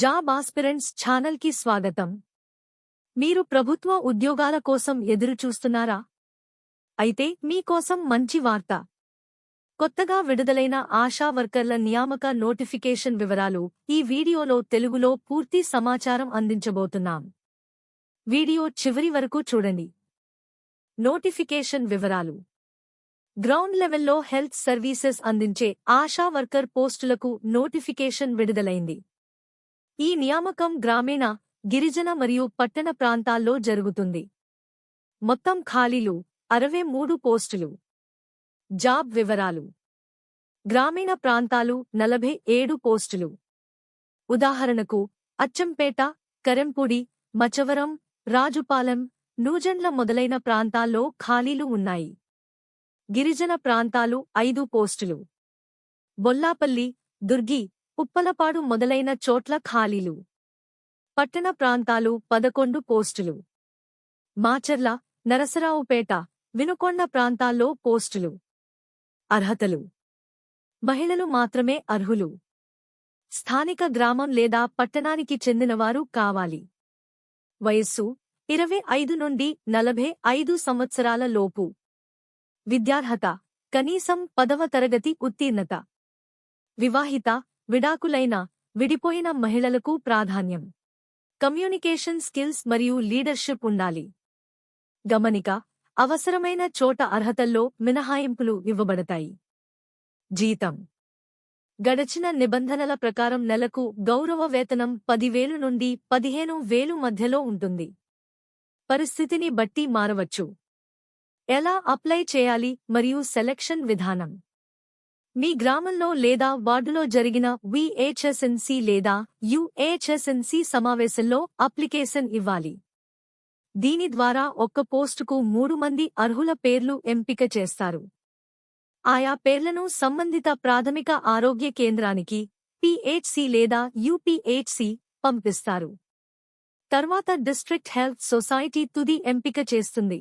Job aspirants ఛానల్కి స్వాగతం. మీరు ప్రభుత్వ ఉద్యోగాల కోసం ఎదురుచూస్తున్నారా? అయితే మీకోసం మంచి వార్త. కొత్తగా విడుదలైన ఆశా వర్కర్ల నియామక నోటిఫికేషన్ వివరాలు ఈ వీడియోలో తెలుగులో పూర్తి సమాచారం అందించబోతున్నాం. వీడియో చివరి వరకు చూడండి. నోటిఫికేషన్ వివరాలు. గ్రౌండ్ లెవెల్లో హెల్త్ సర్వీసెస్ అందించే ఆశా వర్కర్ పోస్టులకు నోటిఫికేషన్ విడుదలైంది. ఈ నియామకం గ్రామీణ గిరిజన మరియు పట్టణ ప్రాంతాల్లో జరుగుతుంది. మొత్తం ఖాళీలు అరవై మూడు పోస్టులు. జాబ్ వివరాలు. గ్రామీణ ప్రాంతాలు నలభై ఏడు పోస్టులు. ఉదాహరణకు అచ్చంపేట కరెంపూడి మచవరం రాజుపాలెం నూజెండ్ల మొదలైన ప్రాంతాల్లో ఖాళీలు ఉన్నాయి. గిరిజన ప్రాంతాలు ఐదు పోస్టులు. బొల్లాపల్లి దుర్గి ఉప్పలపాడు మొదలైన చోట్ల ఖాళీలు. పట్టణ ప్రాంతాలు పదకొండు పోస్టులు. మాచర్ల నరసరావుపేట వినుకొండ ప్రాంతాల్లో పోస్టులు. అర్హతలు. మహిళలు మాత్రమే అర్హులు. స్థానిక గ్రామం లేదా పట్టణానికి చెందినవారు కావాలి. వయస్సు ఇరవై ఐదు నుండి నలభై ఐదు సంవత్సరాల లోపు. విద్యార్హత కనీసం పదవ తరగతి ఉత్తీర్ణత. వివాహిత విడాకులైన విడిపోయిన మహిళలకు ప్రాధాన్యం. కమ్యూనికేషన్ స్కిల్స్ మరియు లీడర్షిప్ ఉండాలి. గమనిక అవసరమైన చోట అర్హతల్లో మినహాయింపులు ఇవ్వబడతాయి. జీతం. గడచిన నిబంధనల ప్రకారం నెలకు గౌరవ వేతనం పదివేలు నుండి పదిహేను వేలు మధ్యలో ఉంటుంది. పరిస్థితిని బట్టి మారవచ్చు. ఎలా అప్లై చేయాలి మరియు సెలక్షన్ విధానం. మీ గ్రామంలో లేదా వార్డులో జరిగిన విహెచ్ఎస్ఎన్సి లేదా యుహెచ్ఎస్ఎన్సి సమావేశంలో అప్లికేషన్ ఇవ్వాలి. దీని ద్వారా ఒక్క పోస్టుకు మూడు మంది అర్హుల పేర్లు ఎంపిక చేస్తారు. ఆయా పేర్లను సంబంధిత ప్రాథమిక ఆరోగ్య కేంద్రానికి పిహెచ్సి లేదా యుపిహెచ్సి పంపిస్తారు. తర్వాత డిస్ట్రిక్ట్ హెల్త్ సొసైటీ తుది ఎంపిక చేస్తుంది.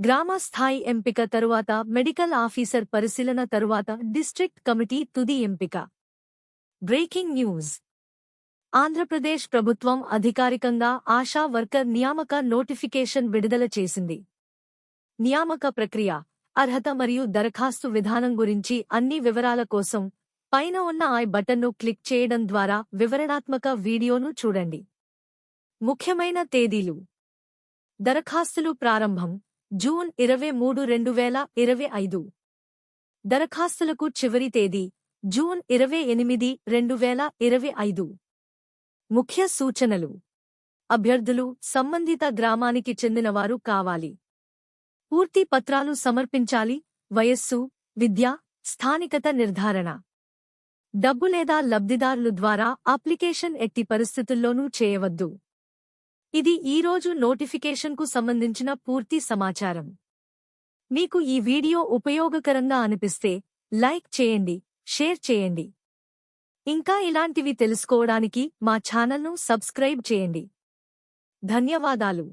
గ్రామ స్థాయి ఎంపిక తరువాత మెడికల్ ఆఫీసర్ పరిశీలన తరువాత డిస్ట్రిక్ట్ కమిటీ తుది ఎంపిక. Breaking news. ఆంధ్రప్రదేశ్ ప్రభుత్వం అధికారికంగా ఆశా వర్కర్ నియామక నోటిఫికేషన్ విడుదల చేసింది. నియామక ప్రక్రియ అర్హత మరియు దరఖాస్తు విధానం గురించి అన్ని వివరాల కోసం పైన ఉన్న ఐ బటన్ను క్లిక్ చేయడం ద్వారా వివరణాత్మక వీడియోను చూడండి. ముఖ్యమైన తేదీలు. దరఖాస్తులు ప్రారంభం జూన్ ఇరవై మూడు రెండు వేల ఇరవై ఐదు. దరఖాస్తులకు చివరి తేదీ జూన్ ఇరవై ఎనిమిది రెండు వేల ఇరవై ఐదు. ముఖ్య సూచనలు. అభ్యర్థులు సంబంధిత గ్రామానికి చెందినవారు కావాలి. పూర్తి పత్రాలు సమర్పించాలి. వయస్సు విద్య స్థానికత నిర్ధారణ. డబ్బు లేదా లబ్ధిదారులు ద్వారా అప్లికేషన్ ఎట్టి పరిస్థితుల్లోనూ చేయవద్దు. ఇది ఈరోజు నోటిఫికేషన్కు సంబంధించిన పూర్తి సమాచారం. మీకు ఈ వీడియో ఉపయోగకరంగా అనిపిస్తే లైక్ చేయండి షేర్ చేయండి. ఇంకా ఇలాంటివి తెలుసుకోవడానికి మా ఛానల్ను సబ్స్క్రైబ్ చేయండి. ధన్యవాదాలు.